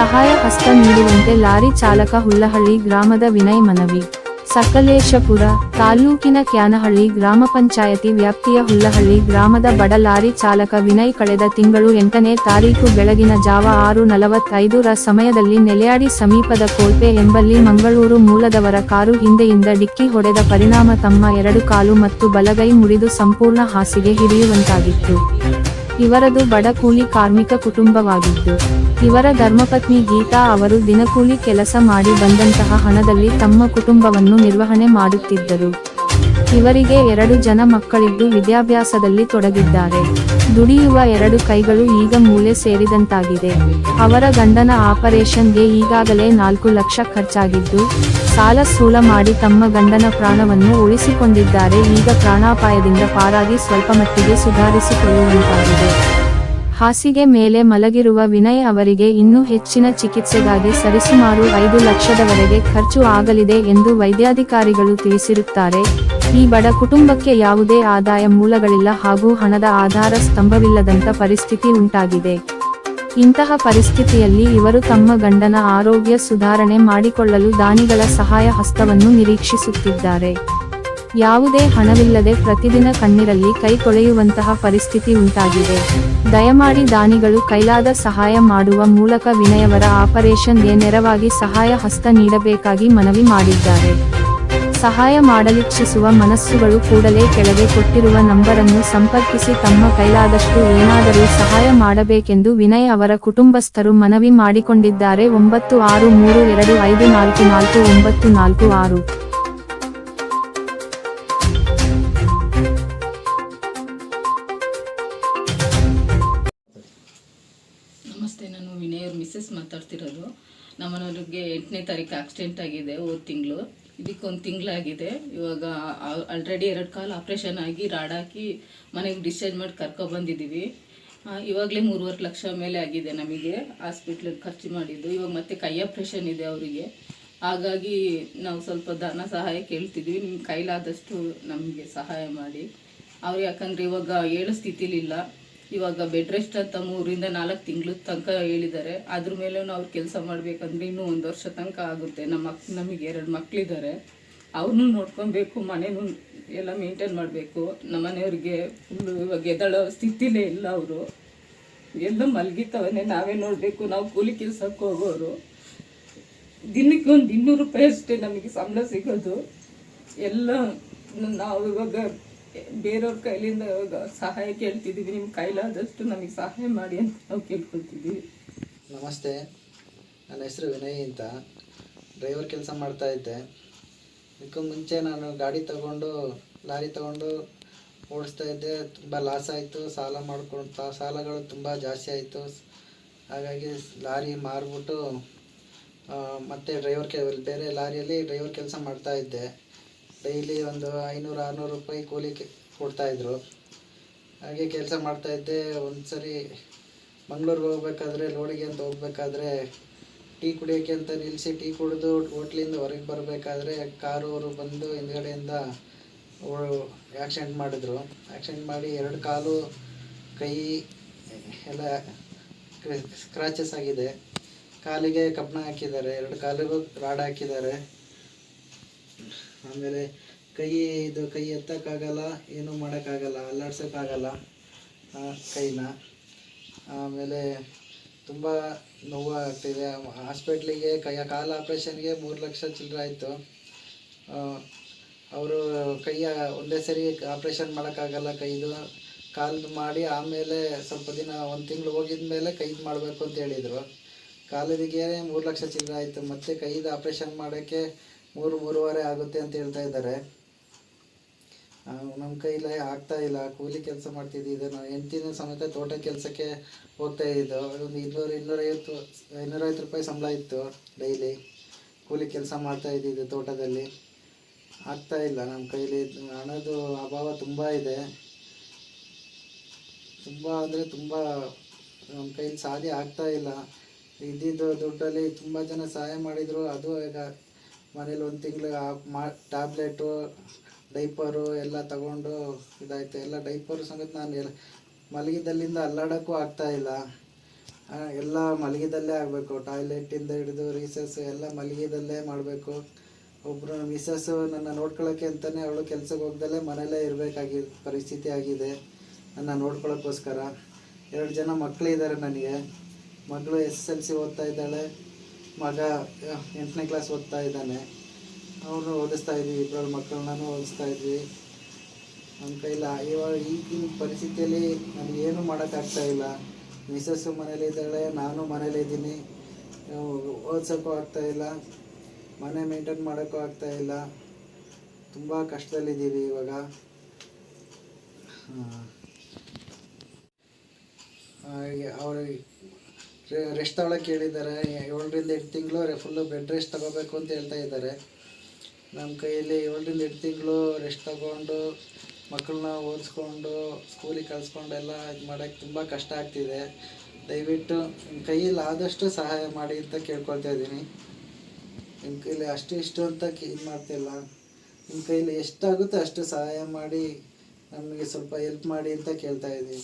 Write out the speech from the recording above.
ಸಹಾಯ ಹಸ್ತ ನೀಡುವಂತೆ ಲಾರಿ ಚಾಲಕ ಹುಲ್ಲಹಳ್ಳಿ ಗ್ರಾಮದ ವಿನಯ್ ಮನವಿ. ಸಕಲೇಶಪುರ ತಾಲ್ಲೂಕಿನ ಕ್ಯಾನಹಳ್ಳಿ ಗ್ರಾಮ ಪಂಚಾಯತಿ ವ್ಯಾಪ್ತಿಯ ಹುಲ್ಲಹಳ್ಳಿ ಗ್ರಾಮದ ಬಡ ಲಾರಿ ಚಾಲಕ ವಿನಯ್ ಕಳೆದ ತಿಂಗಳು ಎಂಟನೇ ತಾರೀಕು ಬೆಳಗಿನ ಜಾವ ಆರು ನಲವತ್ತೈದುರ ಸಮಯದಲ್ಲಿ ನೆಲೆಯಾಡಿ ಸಮೀಪದ ಕೋಲ್ಪೆ ಎಂಬಲ್ಲಿ ಮಂಗಳೂರು ಮೂಲದವರ ಕಾರು ಹಿಂದೆಯಿಂದ ಡಿಕ್ಕಿ ಹೊಡೆದ ಪರಿಣಾಮ ತಮ್ಮ ಎರಡು ಕಾಲು ಮತ್ತು ಬಲಗೈ ಮುರಿದು ಸಂಪೂರ್ಣ ಹಾಸಿಗೆ ಹಿಡಿಯುವಂತಾಗಿತ್ತು. ಇವರದು ಬಡ ಕೂಲಿ ಕಾರ್ಮಿಕ ಕುಟುಂಬವಾಗಿದ್ದು, ಇವರ ಧರ್ಮಪತ್ನಿ ಗೀತಾ ಅವರು ದಿನಕೂಲಿ ಕೆಲಸ ಮಾಡಿ ಬಂದಂತಹ ಹಣದಲ್ಲಿ ತಮ್ಮ ಕುಟುಂಬವನ್ನು ನಿರ್ವಹಣೆ ಮಾಡುತ್ತಿದ್ದರು. ಇವರಿಗೆ ಎರಡು ಜನ ಮಕ್ಕಳಿದ್ದು ವಿದ್ಯಾಭ್ಯಾಸದಲ್ಲಿ ತೊಡಗಿದ್ದಾರೆ. ದುಡಿಯುವ ಎರಡು ಕೈಗಳು ಈಗ ಮೂಲೆ ಸೇರಿದಂತಾಗಿದೆ. ಅವರ ಗಂಡನ ಆಪರೇಷನ್ಗೆ ಈಗಾಗಲೇ ನಾಲ್ಕು ಲಕ್ಷ ಖರ್ಚಾಗಿದ್ದು, ಸಾಲ ಸೂಲ ಮಾಡಿ ತಮ್ಮ ಗಂಡನ ಪ್ರಾಣವನ್ನು ಉಳಿಸಿಕೊಂಡಿದ್ದಾರೆ. ಈಗ ಪ್ರಾಣಾಪಾಯದಿಂದ ಪಾರಾಗಿ ಸ್ವಲ್ಪ ಮಟ್ಟಿಗೆ ಸುಧಾರಿಸಿಕೊಳ್ಳುವಂತಾಗಿದೆ. ಹಾಸಿಗೆ ಮೇಲೆ ಮಲಗಿರುವ ವಿನಯ್ ಅವರಿಗೆ ಇನ್ನೂ ಹೆಚ್ಚಿನ ಚಿಕಿತ್ಸೆಗಾಗಿ ಸರಿಸುಮಾರು ಐದು ಲಕ್ಷದವರೆಗೆ ಖರ್ಚು ಆಗಲಿದೆ ಎಂದು ವೈದ್ಯಾಧಿಕಾರಿಗಳು ತಿಳಿಸಿರುತ್ತಾರೆ. ಈ ಬಡ ಕುಟುಂಬಕ್ಕೆ ಯಾವುದೇ ಆದಾಯ ಮೂಲಗಳಿಲ್ಲ ಹಾಗೂ ಹಣದ ಆಧಾರ ಸ್ತಂಭವಿಲ್ಲದಂತ ಪರಿಸ್ಥಿತಿ ಉಂಟಾಗಿದೆ. ಇಂತಹ ಪರಿಸ್ಥಿತಿಯಲ್ಲಿ ಇವರು ತಮ್ಮ ಗಂಡನ ಆರೋಗ್ಯ ಸುಧಾರಣೆ ಮಾಡಿಕೊಳ್ಳಲು ದಾನಿಗಳ ಸಹಾಯ ಹಸ್ತವನ್ನು ನಿರೀಕ್ಷಿಸುತ್ತಿದ್ದಾರೆ. ಯಾವುದೇ ಹಣವಿಲ್ಲದೆ ಪ್ರತಿದಿನ ಕಣ್ಣಿರಲ್ಲಿ ಕೈ ಕೊಳೆಯುವಂತಹ ಪರಿಸ್ಥಿತಿ ಉಂಟಾಗಿದೆ. ದಯಮಾಡಿ ದಾನಿಗಳು ಕೈಲಾದ ಸಹಾಯ ಮಾಡುವ ಮೂಲಕ ವಿನಯವರ ಆಪರೇಷನ್ಗೆ ನೆರವಾಗಿ ಸಹಾಯ ಹಸ್ತ ನೀಡಬೇಕಾಗಿ ಮನವಿ ಮಾಡಿದ್ದಾರೆ. ಸಹಾಯ ಮಾಡಲಿಚ್ಛಿಸುವ ಮನಸ್ಸುಗಳು ಕೂಡಲೇ ಕೆಳಗೆ ಕೊಟ್ಟಿರುವ ನಂಬರನ್ನು ಸಂಪರ್ಕಿಸಿ ತಮ್ಮ ಕೈಲಾದಷ್ಟು ಏನಾದರೂ ಸಹಾಯ ಮಾಡಬೇಕೆಂದು ವಿನಯ್ ಅವರ ಕುಟುಂಬಸ್ಥರು ಮನವಿ ಮಾಡಿಕೊಂಡಿದ್ದಾರೆ. ಒಂಬತ್ತು ಆರು ಮೂರು ಎರಡು ಐದು ನಾಲ್ಕು ನಾಲ್ಕು ಒಂಬತ್ತು ನಾಲ್ಕು ಆರು. ನಮಸ್ತೆ, ನಾನು ವಿನಯ್ ಮಿಸ್ಸಸ್ ಮಾತಾಡ್ತಿರೋದು. ನಮ್ಮನವ್ರಿಗೆ ಎಂಟನೇ ತಾರೀಕು ಆಕ್ಸಿಡೆಂಟ್ ಆಗಿದೆ, ಹೋದ ತಿಂಗಳು. ಇದಕ್ಕೊಂದು ತಿಂಗಳಾಗಿದೆ. ಇವಾಗ ಆಲ್ರೆಡಿ ಎರಡು ಕಾಲು ಆಪ್ರೇಷನ್ ಆಗಿ ರಾಡ್ ಹಾಕಿ ಮನೆಗೆ ಡಿಸ್ಚಾರ್ಜ್ ಮಾಡಿ ಕರ್ಕೊಬಂದಿದ್ದೀವಿ ಇವಾಗಲೇ ಮೂರುವರೆ ಲಕ್ಷ ಮೇಲೆ ಆಗಿದೆ ನಮಗೆ ಹಾಸ್ಪಿಟ್ಲಿಗೆ ಖರ್ಚು ಮಾಡಿದ್ದು. ಇವಾಗ ಮತ್ತೆ ಕೈ ಆಪ್ರೇಷನ್ ಇದೆ ಅವರಿಗೆ. ಹಾಗಾಗಿ ನಾವು ಸ್ವಲ್ಪ ಧನ ಸಹಾಯ ಕೇಳ್ತಿದ್ವಿ. ನಿಮ್ಮ ಕೈಲಾದಷ್ಟು ನಮಗೆ ಸಹಾಯ ಮಾಡಿ. ಅವ್ರು ಯಾಕಂದರೆ ಇವಾಗ ಹೇಳೋ ಸ್ಥಿತಿಲಿಲ್ಲ. ಇವಾಗ ಬೆಡ್ ರೆಸ್ಟ್ ಅಂತ ಮೂರಿಂದ ನಾಲ್ಕು ತಿಂಗಳು ತನಕ ಹೇಳಿದ್ದಾರೆ. ಅದ್ರ ಮೇಲೂ ಅವ್ರು ಕೆಲಸ ಮಾಡಬೇಕಂದ್ರೆ ಇನ್ನೂ ಒಂದು ವರ್ಷ ತನಕ ಆಗುತ್ತೆ. ನಮ್ಮ ಮಕ್, ನಮಗೆ ಎರಡು ಮಕ್ಕಳಿದ್ದಾರೆ ಅವ್ರನ್ನೂ ನೋಡ್ಕೊಬೇಕು, ಮನೇನೂ ಎಲ್ಲ ಮೇಂಟೈನ್ ಮಾಡಬೇಕು. ನಮ್ಮ ಮನೆಯವ್ರಿಗೆ ಫುಲ್ಲು ಇವಾಗ ಎದಳೋ ಸ್ಥಿತಿಲೇ ಇಲ್ಲ ಅವರು. ಎಲ್ಲ ಮಲಗಿತವನ್ನೇ ನಾವೇ ನೋಡಬೇಕು. ನಾವು ಕೂಲಿ ಕೆಲಸಕ್ಕೆ ಹೋಗೋರು. ದಿನಕ್ಕೆ ಒಂದು ಇನ್ನೂರು ರೂಪಾಯಿ ಅಷ್ಟೇ ನಮಗೆ ಸಂಬಳ ಸಿಗೋದು. ಎಲ್ಲ ನಾವು ಇವಾಗ ಬೇರೆಯವ್ರ ಕೈಲಿಂದ ಸಹಾಯ ಕೇಳ್ತಿದ್ದೀವಿ ನಿಮ್ಮ ಕೈಲಾದಷ್ಟು ನಮಗೆ ಸಹಾಯ ಮಾಡಿ ಅಂತ ನಾವು ಕೇಳ್ಕೊಳ್ತಿದ್ದೀವಿ. ನಮಸ್ತೆ. ನನ್ನ ಹೆಸರು ವಿನಯ್ ಅಂತ. ಡ್ರೈವರ್ ಕೆಲಸ ಮಾಡ್ತಾ ಇದ್ದೆ. ಇದಕ್ಕೂ ಮುಂಚೆ ನಾನು ಗಾಡಿ ತಗೊಂಡು, ಲಾರಿ ತಗೊಂಡು ಓಡಿಸ್ತಾ ಇದ್ದೆ. ತುಂಬ ಲಾಸ್ ಆಯಿತು. ಸಾಲ ಮಾಡ್ಕೊಂಡು, ತಾ- ಸಾಲಗಳು ತುಂಬ ಜಾಸ್ತಿ ಆಯಿತು. ಹಾಗಾಗಿ ಲಾರಿ ಮಾರಿಬಿಟ್ಟು ಮತ್ತೆ ಡ್ರೈವರ್ ಕೆ, ಬೇರೆ ಲಾರಿಯಲ್ಲಿ ಡ್ರೈವರ್ ಕೆಲಸ ಮಾಡ್ತಾ ಇದ್ದೆ. ಡೈಲಿ ಒಂದು ಐನೂರು, ಆರುನೂರು ರೂಪಾಯಿ ಕೂಲಿ ಕೊಡ್ತಾಯಿದ್ರು ಹಾಗೆ ಕೆಲಸ ಮಾಡ್ತಾಯಿದ್ದೆ ಒಂದು ಸರಿ ಮಂಗ್ಳೂರಿಗೆ ಹೋಗ್ಬೇಕಾದ್ರೆ ಲೋಡಿಗೆ ಅಂತ ಹೋಗ್ಬೇಕಾದ್ರೆ ಟೀ ಕುಡಿಯೋಕ್ಕೆ ಅಂತ ನಿಲ್ಲಿಸಿ ಟೀ ಕುಡಿದು ಹೋಟ್ಲಿಂದ ಹೊರಗೆ ಬರಬೇಕಾದ್ರೆ ಕಾರು ಬಂದು ಹಿಂದ್ಗಡೆಯಿಂದ ಆ್ಯಕ್ಸಿಡೆಂಟ್ ಮಾಡಿದ್ರು. ಆ್ಯಕ್ಸಿಡೆಂಟ್ ಮಾಡಿ ಎರಡು ಕಾಲು, ಕೈ ಎಲ್ಲ ಸ್ಕ್ರಾಚಸ್ ಆಗಿದೆ. ಕಾಲಿಗೆ ಕಬ್ಬಣ ಹಾಕಿದ್ದಾರೆ. ಎರಡು ಕಾಲಿಗೂ ರಾಡ್ ಹಾಕಿದ್ದಾರೆ. ಆಮೇಲೆ ಕೈ ಇದು ಕೈ ಎತ್ತಕ್ಕಾಗಲ್ಲ, ಏನೂ ಮಾಡೋಕ್ಕಾಗಲ್ಲ, ಅಲ್ಲಾಡ್ಸೋಕ್ಕಾಗಲ್ಲ ಕೈನ. ಆಮೇಲೆ ತುಂಬ ನೋವು ಆಗ್ತಿದೆ ಹಾಸ್ಪಿಟ್ಲಿಗೆ ಕೈಯ ಕಾಲು ಆಪ್ರೇಷನ್ಗೆ ಮೂರು ಲಕ್ಷ ಚಿಲ್ಲರೆ ಆಯಿತು. ಅವರು ಕೈಯ ಒಂದೇ ಸರಿ ಆಪ್ರೇಷನ್ ಮಾಡೋಕ್ಕಾಗಲ್ಲ ಕೈದು. ಕಾಲ್ದು ಮಾಡಿ ಆಮೇಲೆ ಸ್ವಲ್ಪ ದಿನ, ಒಂದು ತಿಂಗಳು ಹೋಗಿದ ಮೇಲೆ ಕೈದು ಮಾಡಬೇಕು ಅಂತ ಹೇಳಿದರು. ಕಾಲಿಗೆ ಮೂರು ಲಕ್ಷ ಚಿಲ್ಲರೆ ಆಯಿತು. ಮತ್ತು ಕೈದು ಆಪ್ರೇಷನ್ ಮಾಡೋಕ್ಕೆ ಮೂರು ಮೂರುವರೆ ಆಗುತ್ತೆ ಅಂತ ಹೇಳ್ತಾ ಇದ್ದಾರೆ. ನಮ್ಮ ಕೈಲೇ ಆಗ್ತಾ ಇಲ್ಲ. ಕೂಲಿ ಕೆಲಸ ಮಾಡ್ತಿದ್ದಿದ್ದು ನಾವು ಹೆಂಡ್ತಿನೂ ಸಮೇತ ತೋಟ ಕೆಲಸಕ್ಕೆ ಹೋಗ್ತಾ ಇದ್ದು. ಒಂದು ಇನ್ನೂರು, ಇನ್ನೂರೈವತ್ತು ಇನ್ನೂರೈವತ್ತು ರೂಪಾಯಿ ಸಂಬಳ ಇತ್ತು ಡೈಲಿ. ಕೂಲಿ ಕೆಲಸ ಮಾಡ್ತಾ ಇದ್ದಿದ್ದು ತೋಟದಲ್ಲಿ. ಆಗ್ತಾ ಇಲ್ಲ. ನಮ್ಮ ಕೈಲಿ ಹಣದ ಅಭಾವ ತುಂಬ ಇದೆ. ತುಂಬ ಅಂದರೆ ತುಂಬ ನಮ್ಮ ಕೈಲಿ ಸಾಧ್ಯ ಆಗ್ತಾ ಇಲ್ಲ. ಇದ್ದಿದ್ದು ದುಡ್ಡಲ್ಲಿ ತುಂಬ ಜನ ಸಹಾಯ ಮಾಡಿದರು. ಅದು ಈಗ ಮನೇಲಿ ಒಂದು ತಿಂಗಳು ಮಾ ಟ್ಯಾಬ್ಲೆಟು ಡೈಪರು ಎಲ್ಲ ತಗೊಂಡು ಇದಾಯಿತು. ಎಲ್ಲ ಡೈಪರು ಸಮೇತ ನಾನು ಎಲ್ಲ ಮಲಗಿದಲ್ಲಿಂದ ಅಲ್ಲಾಡೋಕ್ಕೂ ಆಗ್ತಾಯಿಲ್ಲ ಎಲ್ಲ ಮಲಗಿದಲ್ಲೇ ಆಗಬೇಕು. ಟಾಯ್ಲೆಟಿಂದ ಹಿಡಿದು ರೀಸಸ್ ಎಲ್ಲ ಮಲಗಿದಲ್ಲೇ ಮಾಡಬೇಕು. ಒಬ್ಬರು ಮಿಸ್ಸಸ್ಸು ನನ್ನ ನೋಡ್ಕೊಳ್ಳೋಕ್ಕೆ ಅಂತಲೇ ಅವಳು ಕೆಲಸಕ್ಕೆ ಹೋಗ್ದಲ್ಲೇ ಮನೇಲೇ ಇರಬೇಕಾಗಿ, ಪರಿಸ್ಥಿತಿ ಆಗಿದೆ. ನನ್ನ ನೋಡ್ಕೊಳ್ಳೋಕ್ಕೋಸ್ಕರ ಎರಡು ಜನ ಮಕ್ಕಳಿದ್ದಾರೆ ನನಗೆ. ಮಗಳು ಎಸ್ ಎಲ್ ಸಿ ಓದ್ತಾ ಇದ್ದಾಳೆ. ಮಗ ಎಂಟನೇ ಕ್ಲಾಸ್ ಓದ್ತಾ ಇದ್ದಾನೆ. ಅವನು ಓದಿಸ್ತಾ ಇದ್ವಿ ಇಬ್ಬರ ಮಕ್ಕಳನ್ನೂ ಓದಿಸ್ತಾ ಇದ್ವಿ. ನಮ್ಮ ಕೈಲ, ಇವಾಗ ಈಗಿನ ಪರಿಸ್ಥಿತಿಯಲ್ಲಿ ನನಗೇನು ಮಾಡೋಕ್ಕಾಗ್ತಾ ಇಲ್ಲ. ಮಿಸಸ್ಸು ಮನೇಲಿದ್ದಾಳೆ ನಾನು ಮನೇಲಿದ್ದೀನಿ ಓದ್ಸೋಕ್ಕೂ ಆಗ್ತಾ ಇಲ್ಲ. ಮನೆ ಮೇಂಟೈನ್ ಮಾಡೋಕ್ಕೂ ಇಲ್ಲ. ತುಂಬ ಕಷ್ಟದಲ್ಲಿದ್ದೀವಿ ಇವಾಗ. ಅವ್ರು ರೆಸ್ಟ್ ತಗೊಳಕ್ಕೆ ಹೇಳಿದ್ದಾರೆ ಏಳರಿಂದ ಎಂಟು ತಿಂಗಳು ಫುಲ್ಲು ಬೆಡ್ ರೆಸ್ಟ್ ತಗೋಬೇಕು ಅಂತ ಹೇಳ್ತಾ ಇದ್ದಾರೆ. ನಮ್ಮ ಕೈಯಲ್ಲಿ ಏಳರಿಂದ ಎಂಟು ತಿಂಗಳು ರೆಸ್ಟ್ ತಗೊಂಡು ಮಕ್ಕಳನ್ನ ಓದಿಸ್ಕೊಂಡು ಸ್ಕೂಲಿಗೆ ಕಳಿಸ್ಕೊಂಡು ಎಲ್ಲ ಇದು ಮಾಡೋಕ್ಕೆ ತುಂಬ ಕಷ್ಟ ಆಗ್ತಿದೆ. ದಯವಿಟ್ಟು ನಿಮ್ಮ ಕೈಯಲ್ಲಿ ಆದಷ್ಟು ಸಹಾಯ ಮಾಡಿ ಅಂತ ಕೇಳ್ಕೊಳ್ತಾ ಇದ್ದೀನಿ. ನಿಮ್ಮ ಕೈಯಲ್ಲಿ ಅಷ್ಟು ಇಷ್ಟು ಅಂತ ಇದು ಮಾಡ್ತಿಲ್ಲ. ನಿಮ್ಮ ಕೈಲಿ ಎಷ್ಟಾಗುತ್ತೋ ಅಷ್ಟು ಸಹಾಯ ಮಾಡಿ ನಮಗೆ ಸ್ವಲ್ಪ ಹೆಲ್ಪ್ ಮಾಡಿ ಅಂತ ಕೇಳ್ತಾ ಇದ್ದೀವಿ